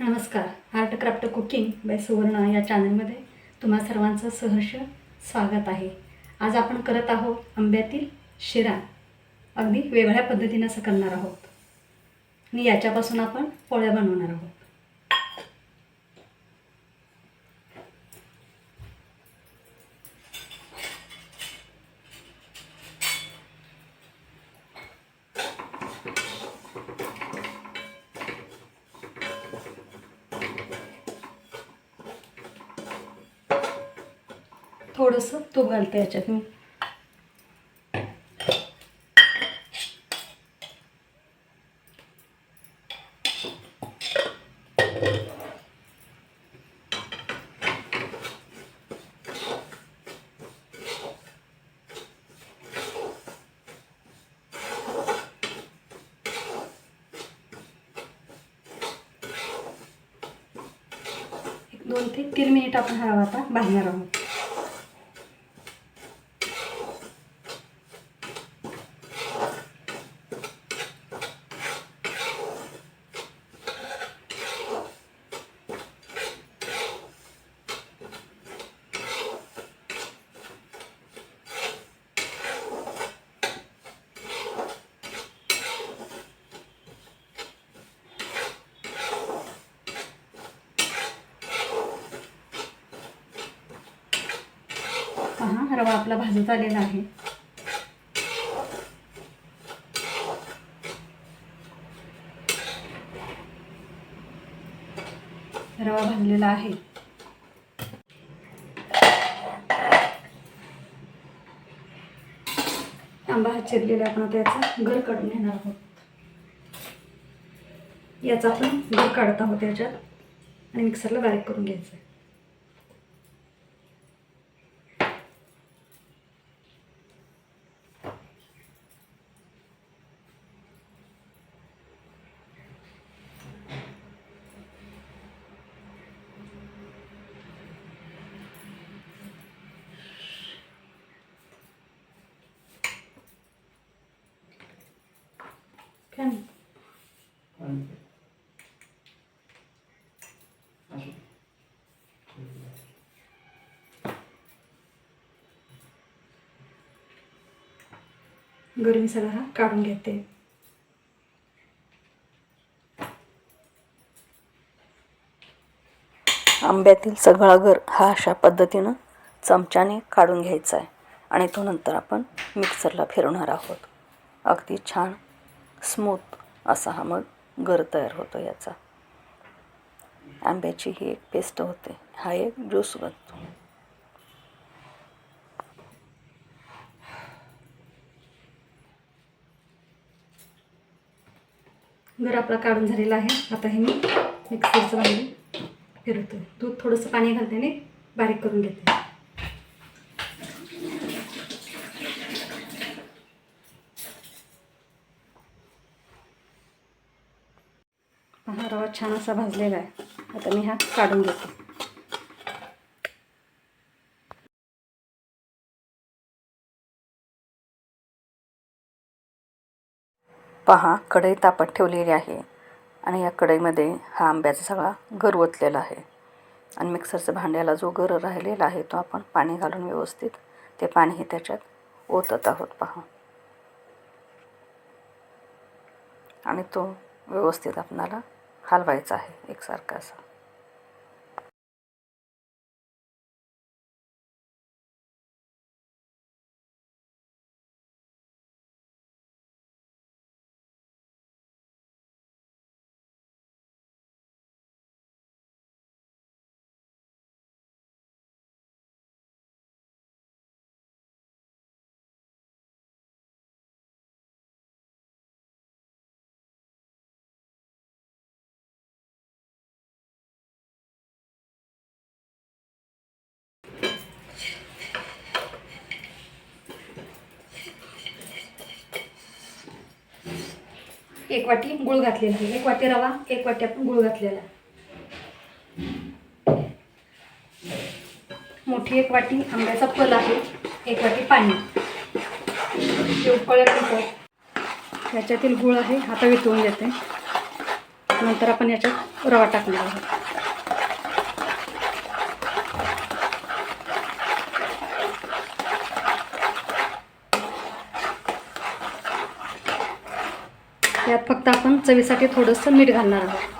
नमस्कार. Art craft cooking by सुवर्ण या चॅनलमध्ये तुम्हा सर्वांचं सहर्ष स्वागत आहे. आज आपण करत आहोत आंब्यातील शिरा. अगदी वेगळ्या पद्धतीनं असं करणार आहोत. आणि याच्यापासून आपण पोळ्या बनवणार आहोत. थोडंसं तूप घालते याच्यात मी. एक दोन ते तीन मिनिट आपण हवा आता भाजणार आहोत पहा रवा आपला भाजत आलेला आहे. रवा भाजलेला आहे. आंबा हा चिरलेला आपण आता याचा घर काढून घेणार आहोत. याचा आपण घर काढत आहोत याच्यात आणि मिक्सरला बारीक करून घ्यायचं आहे गरम मसाला हा काढून घेते. आंब्यातील सगळा गर हा अशा पद्धतीनं चमच्याने काढून घ्यायचा आहे आणि तो नंतर आपण मिक्सरला फिरवणार आहोत. अगदी छान स्मूथ असा हा मग गर तयार होतो याचा. आंब्याची ही एक पेस्ट होते. हा एक ज्यूस बनतो. गर आपला काढून झालेला आहे. आता हे मी मिक्सरचं भांडी फिरवतो. दूध थोडंसं पाणी घालते आणि बारीक करून घेते. हा रवा छान असा भाजलेला आहे. आता मी हा काढून घेते. पहा कढई तापत ठेवलेली आहे आणि या कढईमध्ये हा आंब्याचा सगळा गर ओतलेला आहे. आणि मिक्सरच्या भांड्याला जो गर राहिलेला आहे तो आपण पाणी घालून व्यवस्थित ते पाणीही त्याच्यात ओतत आहोत. पहा. आणि तो व्यवस्थित आपणाला हलवायचा आहे एकसारखा असा. एक वाटी गुळ घातलेला आहे. एक वाटी रवा एक वाटी आपण गुळ घातलेला. मोठी एक वाटी आंब्याचा फल आहे. एक वाटी पाणी. ते उकळल्यानंतर त्याच्यातील गुळ आहे आता वितळून घेते नंतर आपण याच्यात रवा टाकणार आहोत. यात फक्त आपण चवीसाठी थोडंसं मीठ घालणार आहोत.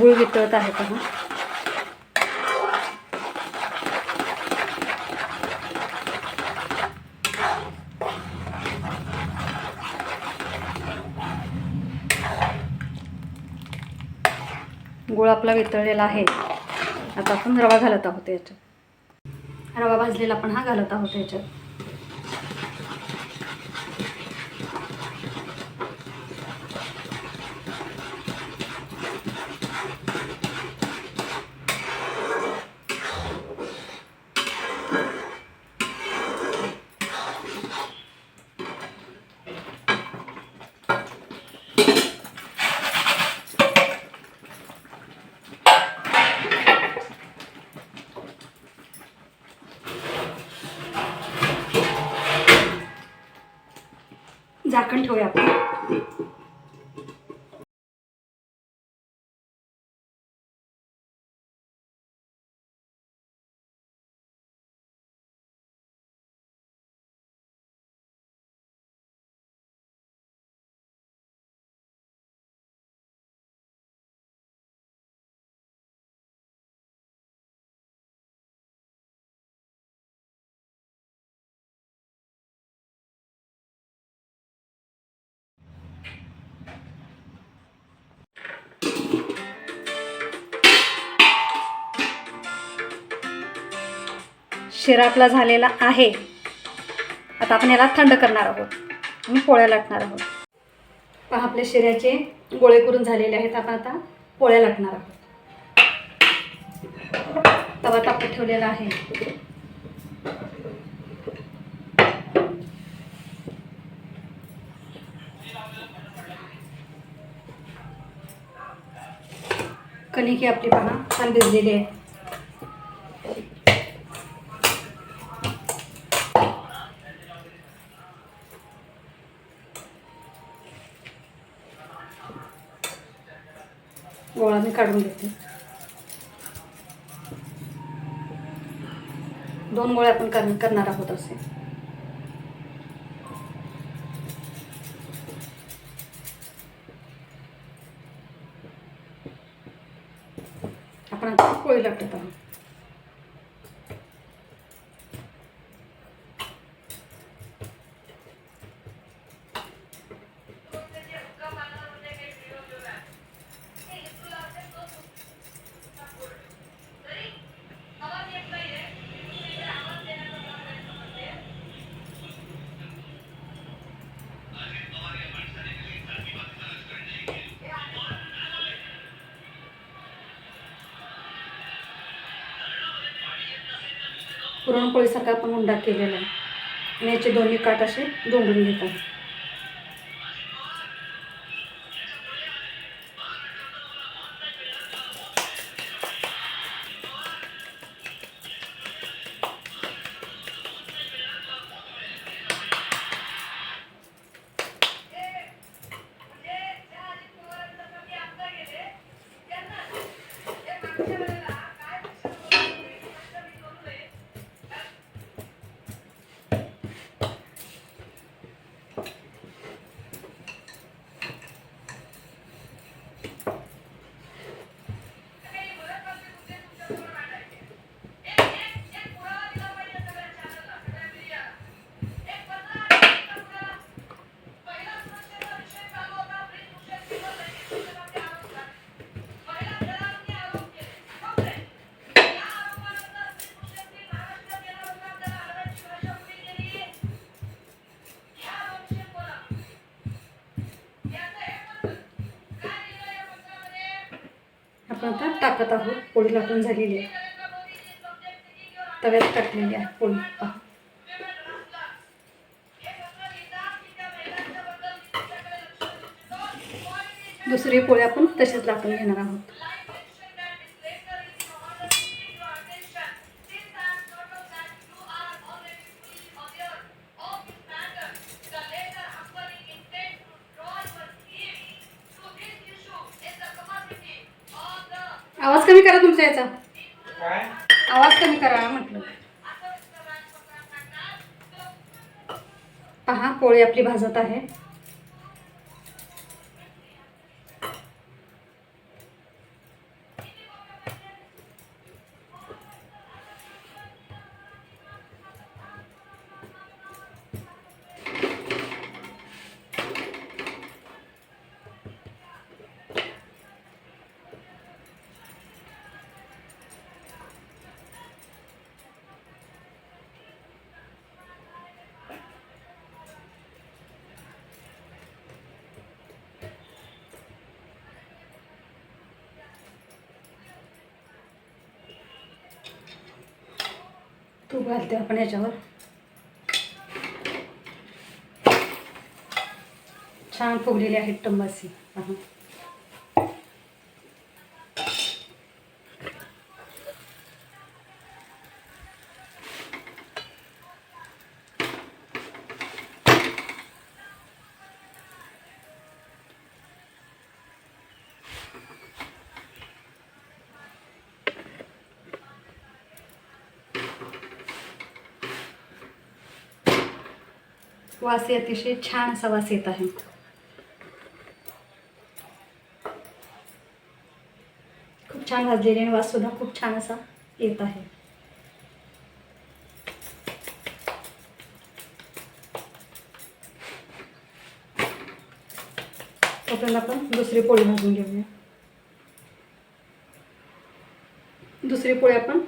गुळ वितळत आहे पहा. गुळ आपला वितळलेला आहे. आता आपण रवा घालत आहोत याच्यात. रवा भाजलेला आपण हा घालत आहोत याच्यात. voy a शिरा आपला झालेला आहे. आता आपण याला थंड करणार आहोत. आणि पोळ्या लाटणार आहोत. पहा आपल्या शिऱ्याचे गोळे करून झालेले आहेत. आपण आता पोळ्या लाटणार आहोत. तवा तापत ठेवलेला आहे. कणिकी ही आपली पहा छान भिजलेली आहे. काढून घेते. दोन गोळे आपण कर करणार आहोत असे. आपण आता पोळी लाटत आहोत पुरणपोळीसारखा आपण उंडा केलेला आहे. आणि याचे दोन्ही काट असे दोंडून घेतात. आपण आता टाकत आहोत. पोळी लाटून झालेली आहे. तव्यात टाकलेली आहे पोळी. दुसरी पोळी आपण तशीच लाटून घेणार आहोत. आवाज कमी करा तुमचा याचा. आवाज कमी करा म्हटलं. पहा पोळी आपली भाजत आहे. तूप घालते आपण याच्यावर. छान फुगलेली आहेत टंबासी वास अतिशय छान असा वास येत आहे. खूप छान भाजलेली आणि वास सुद्धा खूप छान असा येत आहे. तोपर्यंत आपण दुसरी पोळी भाजून घेऊया. दुसरी पोळी आपण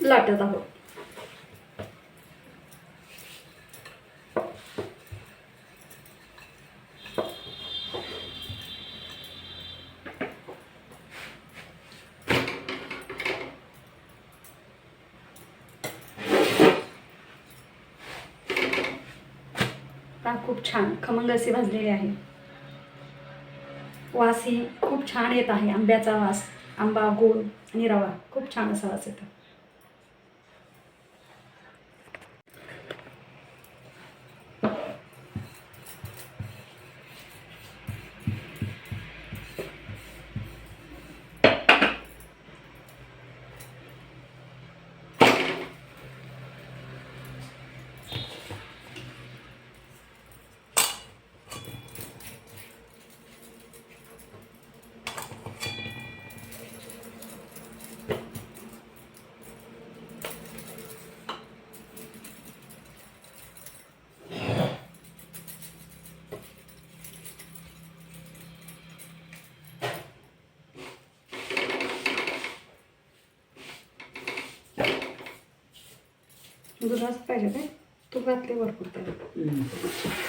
लाटत आहोत. खूप छान खमंग असे भाजलेले आहे. वास ही खूप छान येत आहे आंब्याचा वास आंबा गोड आणि रवा. खूप छान असा वास येतो. दुधाच पाहिजे काय तू घातले भरपूर त्याला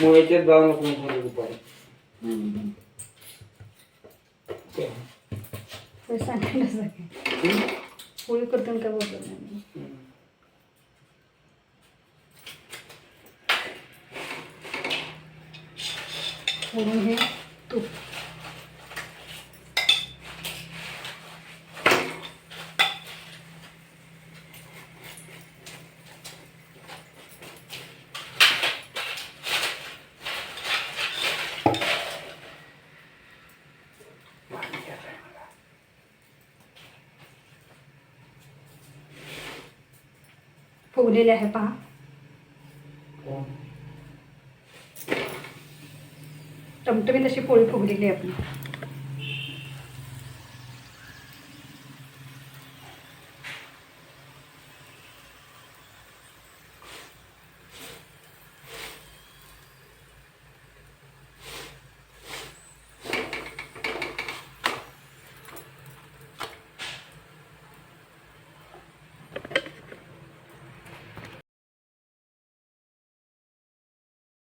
मुळ्याच्यात जाऊ नको म्हणून दुपारी. सांगायला सगळे पोळी करताना काय बोलत नाही मी. वरून हे तूप. फुगलेले आहे पहा. टमटमीत अशी पोळी फुगलेली आपली.